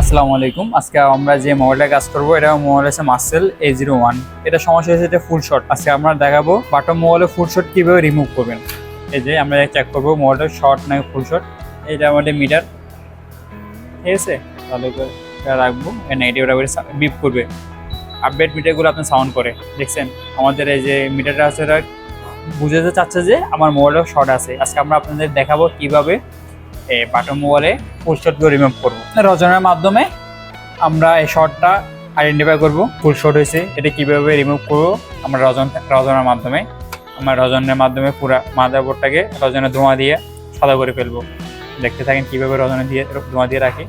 আসসালামু আলাইকুম। আজকে আমরা যে মোবাইলটা কাজ করব, এটা মোবাইল আছে মাসেল এ জিরো ওয়ান এটা সমস্যা হয়েছে এটা ফুল শট আজকে আমরা দেখাবো বাটন মোবাইলে ফুল শট কীভাবে রিমুভ করবেন। এই যে আমরা চেক করব মোবাইলটা শর্ট নাকি ফুল শট এটা আমাদের মিটার ঠিক আছে? তাহলে এটা রাখব। নেগেটিভটা করে বিপ করবে। আপডেট মিটারগুলো আপনার সাউন্ড করে। দেখছেন? আমাদের এই যে মিটারটা আছে, এটা বুঝতে চাচ্ছে যে আমার মোবাইলটা শর্ট আছে। আজকে আমরা আপনাদের দেখাবো কীভাবে বাটন মোবাইলে ফুল শটগুলো রিমুভ করব। রজনের মাধ্যমে আমরা এই শটটা আইডেন্টিফাই করব ফুল শট হয়েছে, এটা কীভাবে রিমুভ করব, আমরা রজন রজনের মাধ্যমে, আমরা রজনের মাধ্যমে পুরা মাদারবোর্ডটাকে রজনের ধোঁয়া দিয়ে সাদা করে ফেলব। দেখতে থাকেন কীভাবে রজনে দিয়ে, ধোঁয়া দিয়ে রাখি।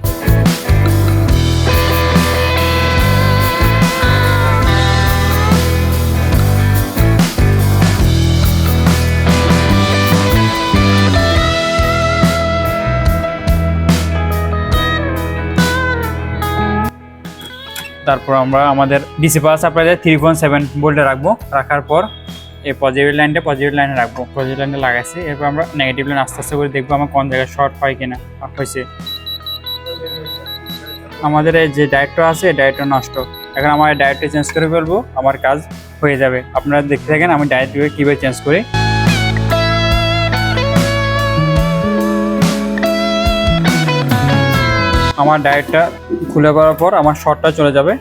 তারপর আমরা আমাদের ডিসি পাওয়ার সাপ্লাইতে থ্রি পয়েন্ট সেভেন ভোল্টে রাখব। রাখার পর এই পজিটিভ লাইনটা পজিটিভ লাইনে রাখব। পজিটিভ লাইনটা লাগাইছি, এরপর আমরা নেগেটিভ লাইন আস্তে আস্তে করে দেখব আমার কোন জায়গায় শর্ট হয় কিনা, হয়েছে। আমাদের এই যে ডায়েটটা আছে, এই ডায়েটটা নষ্ট। এখন আমার ডায়েটটা চেঞ্জ করে ফেলব, আমার কাজ হয়ে যাবে। আপনারা দেখতে থাকেন, আমি ডায়েটগুলো কীভাবে চেঞ্জ করি। আমার ডায়েটটা খুলে করার পর আমার শর্টটা চলে যাবে।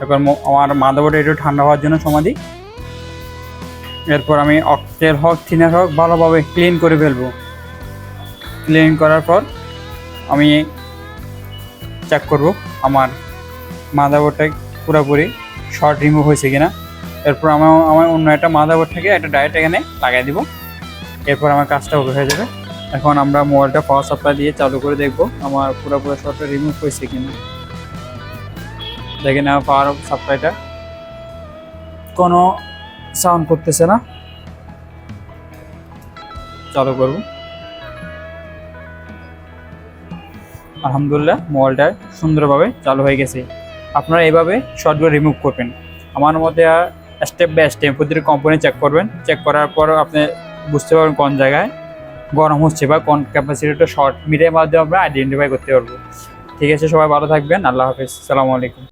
এরপর আমার মাদাবোর্ড একটু ঠান্ডা হওয়ার জন্য সময় দিই। এরপর আমি অক্টেল হোক থিনার হোক, ভালোভাবে ক্লিন করে ফেলব। ক্লিন করার পর আমি চেক করব আমার মাদাবোর্ডটা পুরোপুরি শর্ট রিমুভ হয়েছে কিনা। এরপর আমার আমার অন্য একটা মাদাবোর্ড থেকে একটা ডায়েট এখানে লাগাই দিব। এরপর আমার কাজটা হয়ে যাবে। এখন আমরা মোবাইলটা পাওয়ার সাপ্লাই দিয়ে চালু করে দেখব। আমার পুরোপুরি শর্টটা রিমুভ হয়েছে কিনা। দেখেন আমার পাওয়ার সাপ্লাইটা কোনো সাউন্ড করতেছে না। চালু করব। আলহামদুলিল্লাহ, মোবাইলটা সুন্দরভাবে চালু হয়ে গেছে। আপনারা এইভাবে শর্টগুলো রিমুভ করবেন। আমার মতে স্টেপ বাই স্টেপ প্রতিটি কোম্পানি চেক করবেন। চেক করার পর আপনি বুঝতে পারবেন কোন জায়গায় গরম হচ্ছে বা কোন ক্যাপাসিটিটা শর্ট মিডিয়ার মাধ্যমে আমরা আইডেন্টিফাই করতে পারব। ঠিক আছে, সবাই ভালো থাকবেন, আল্লাহ হাফিজ, সালামু আলাইকুম।